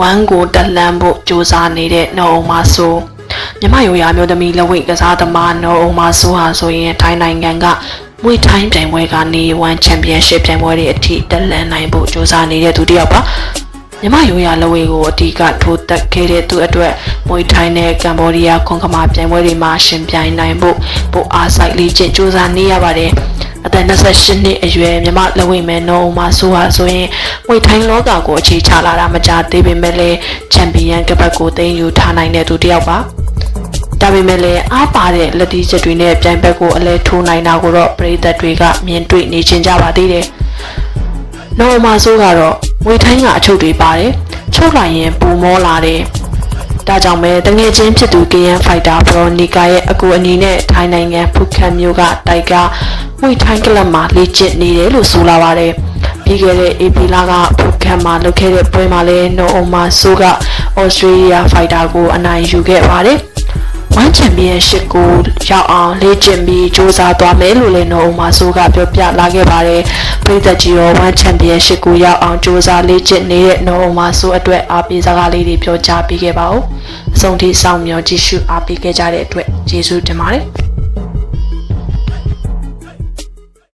ဝမ်းကိုတက်လှမ်းဖို့စူးစမ်းနေတဲ့နော်အောင်မဆိုးမြမရိုရာမျိုးသမီးလက်ဝိတ်ကစားသမားနော်အောင်မဆိုးဟာဆိုရင်ထိုင်းနိုင်ငံကမွေထိုင်းပြိုင်ပွဲကနေဝမ်ချန်ပီယံရှစ်ပြိုင်ပွဲတွေအထိတက်လှမ်းနိုင်ဖို့စူးစမ်းနေတဲ့သူတစ်ယောက်ပါမြမရိုရာလက်ဝိတ်ကိုအဓိကထိုးတက်ခဲ့တဲ့သူအတွက်မွေထိုင်းနဲ့ကမ္ဘောဒီးယားခွန်ကမာပြိုင်ပွဲတွေမှာရှင်ပြိုင်နိုင်ဖို့ပိုအားစိုက်လေးကျင့်စူးစမ်းနေရပါတယ် အသက်28နှစ်အရွယ်မြမလက်ဝိမဲနော်ဦးမဆိုးဟာဆိုရင်ဝိထိုင်းလောကကိုအခြေချလာတာမကြသေးပေမဲ့လည်းချန်ပီယံကပတ်ကိုသိမ်းယူထားနိုင်တဲ့သူတစ်ယောက်ပါဒါပေမဲ့လည်းအားပါတဲ့လက်တီးချက်တွေနဲ့ပြိုင်ဘက်ကိုအလဲထိုးနိုင်တာကိုတော့ပရိသတ်တွေကမြင်တွေ့နေချင်ကြပါသေးတယ်။နော်ဦးမဆိုးကတော့ဝိထိုင်းကအချုပ်တွေပါတယ်ချုပ်လိုက်ရင်ပူမောလာတယ်။ဒါကြောင့်ပဲတငယ်ချင်းဖြစ်သူ KN Fighter Pro Nika ရဲ့အကူအညီနဲ့ထိုင်းနိုင်ငံဖူခန်မြို့ကတိုက်က ဝိထိုင်းကလပ်မှာလေ့ကျင့်နေတယ်လို့ဆိုလာပါတယ်။ပြီးခဲ့တဲ့ AP လကဖူခန်မှာလုပ်ခဲ့တဲ့ပွဲမှာလည်းနော်အုံမာဆိုးက Australia Fighter ကိုအနိုင်ယူခဲ့ပါတယ်။ဝမ်ချန်ပီယံရှစ်ကိုရောက်အောင်လေ့ကျင့်ပြီးစူးစမ်းသွားမယ်လို့လည်းနော်အုံမာဆိုးကပြောပြလာခဲ့ပါတယ်။ပြည်သက်ကြီးရောဝမ်ချန်ပီယံရှစ်ကိုရောက်အောင်စူးစမ်းလေ့ကျင့်နေတဲ့နော်အုံမာဆိုးအတွက်အားပေးစကားလေးတွေပြောကြားပေးခဲ့ပါဦး။အဆုံးထိစောင့်မျှော်ကြည့်ရှုအားပေးခဲ့ကြတဲ့အတွက်ကျေးဇူးတင်ပါတယ်။